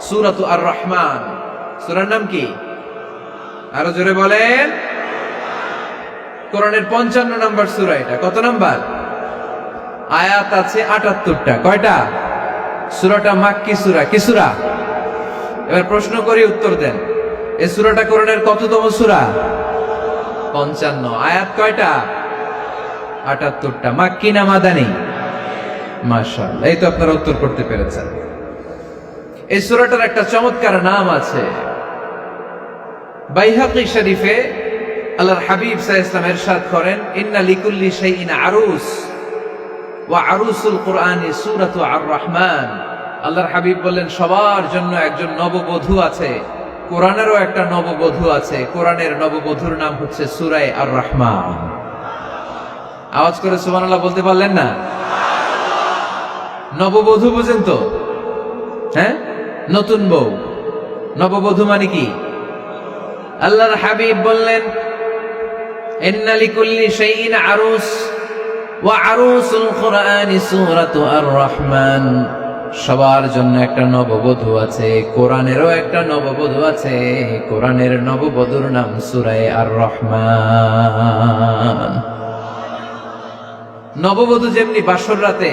সুরাতু আর রহমান সুরার নাম কি? আরও জোরে বলেন। কোরআনের পঞ্চান্ন নম্বর সুরা এটা। কত নাম্বার? আয়াত আছে আটাত্তরটা। কয়টা? সুরাটা মাক্কি সুরা। কি সুরা? এবার প্রশ্ন করি, উত্তর দেন। এই সুরাটা কোরআনের কততম সুরা? পঞ্চান্ন। আয়াত কয়টা? আটাত্তরটা। মাক্কি না মাদানি? মাশাআল্লাহ। এই তো আপনারা উত্তর করতে পেরেছেন। এই সুরাটার একটা চমৎকার নাম আছে। বাইহাকি শরীফে আল্লাহর হাবিব আলাইহি ওয়াসাল্লাম ইরশাদ করেন, ইন্না লিকুল্লি শাইইন আরুস, ওয়া আরুসুল কুরআনি সূরাতু আর রহমান আল্লাহর হাবিব বললেন, সবার জন্য একজন নববধূ আছে, কোরআনেরও একটা নববধূ আছে, কোরআনের নববধূর নাম হচ্ছে সূরায়ে আর রহমান আওয়াজ করে সুবহানাল্লাহ বলতে পারলেন না? নববধূ বুঝেন তো? হ্যাঁ? নতুন বউ। নববধূ মানে কি? আল্লাহর হাবিব বললেন, ইন্না লিকুল্লি শাইইন আরুস, ওয়া আরুসুল কুরআনি আর রহমান সবার জন্য একটা নববধূ আছে, কোরআনেরও একটা নববধূ আছে, কোরআনের নববধূর নাম সূরায়ে আর রহমান নববধূ যেমনি বাসর রাতে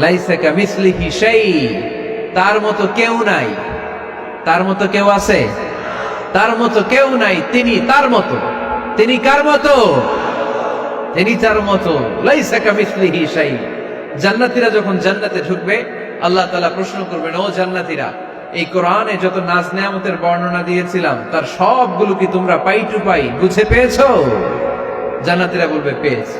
লাইসা কামিসলিহি শাই তার মতো কেউ নাই। তার মতো কেউ আছে? তার মতো কেউ নাই। তিনি তার মতো। তিনি কার মতো? তিনি তার মতো। লাইসা কামিসলিহি শাই জান্নাতীরা যখন জান্নাতে ঢুকবে, আল্লাহ তালা প্রশ্ন করবেন, ও জান্নাতীরা, এই কোরআনে যত নাজ নেয়ামতের বর্ণনা দিয়েছিলাম, তার সবগুলো কি তোমরা পাই টু পাই বুঝে পেয়েছ? জান্নাতীরা বলবে, পেয়েছি।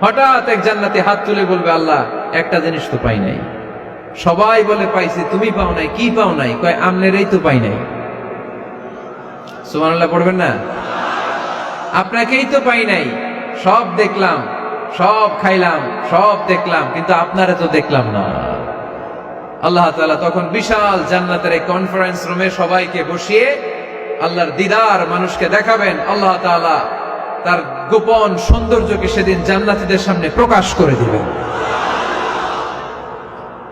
হঠাৎ এক জান্নাতি হাত তুলে বলবে, আল্লাহ একটা জিনিস তো পাই নাই। সবাই বলে পাইছি, তুমি পাও নাই, কি পাও নাই? কয়, আমনেরই তো পাই নাই। সুবহানাল্লাহ পড়বেন না? আপনাকেই তো পাই নাই। সব দেখলাম, সব খাইলাম, সব দেখলাম, কিন্তু আপনারে তো দেখলাম না। আল্লাহ তাআলা তখন বিশাল জান্নাতের এই কনফারেন্স রুমে সবাইকে বসিয়ে আল্লাহর দিদার মানুষকে দেখাবেন। আল্লাহ তাআলা তার গোপন সৌন্দর্যকে সেদিন জান্নাতীদের সামনে প্রকাশ করে দিবেন।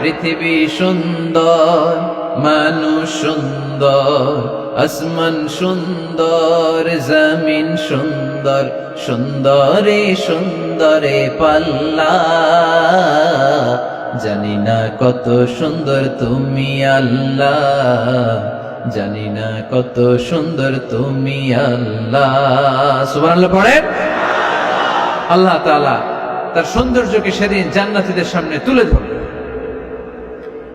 পৃথিবী সুন্দর, মানুষ সুন্দর, আসমান সুন্দর, জমিন সুন্দর, সুন্দরে সুন্দরে পাল্লা। জানি না কত সুন্দর তুমি আল্লাহ, জানি না কত সুন্দর তুমি আল্লাহ। সুবহানাল্লাহ পড়েন আল্লাহ তালা তার সৌন্দর্যকে সেদিন জান্নাতীদের সামনে তুলে ধরলেন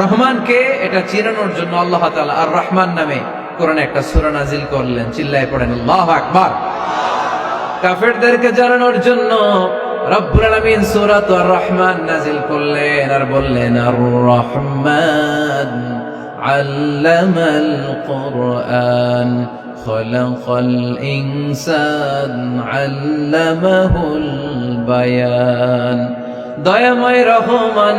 রহমানকে এটা চিনানোর জন্য আল্লাহ তাআলা আর রহমান নামে কোরআনে একটা সূরা নাজিল করলেন চিল্লায় পড়েন আল্লাহু আকবার কাফেরদেরকে জানানোর জন্য রব্বুল আলামিন সূরাত আর রহমান নাজিল করলেন আর বললেন আর রহমান আল্লামাল কুরআন خلق الإنسان علمه البيان দয়াময় রহমান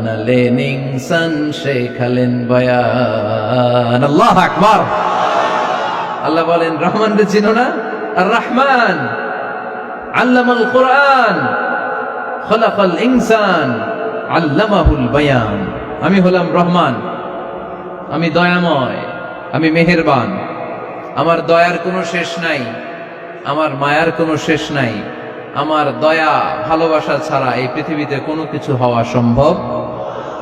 বানালেন ইনসান শেখালেন বয়ান আল্লাহ আকবার আল্লাহ বলেন রহমান রে চিনো না আর রহমান আল্লামাল কোরআন খলাকাল ইনসান আল্লামাহুল বায়ান আমি হলাম রহমান আমি দয়াময় আমি মেহেরবান আমার দয়ার কোনো শেষ নাই আমার মায়ার কোনো শেষ নাই আমার দয়া ভালোবাসা ছাড়া এই পৃথিবীতে কোনো কিছু হওয়া সম্ভব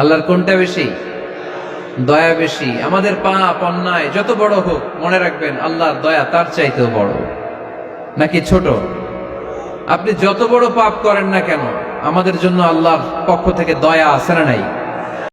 আল্লাহর কোনটা বেশি? দয়া বেশি। আমাদের পাপ, অন্যায়, যত বড় হোক, মনে রাখবেন, আল্লাহর দয়া তার চাইতেও বড়। নাকি ছোট? আপনি যত বড় পাপ করেন না কেন, আমাদের জন্য আল্লাহর পক্ষ থেকে দয়া আছে না নাই?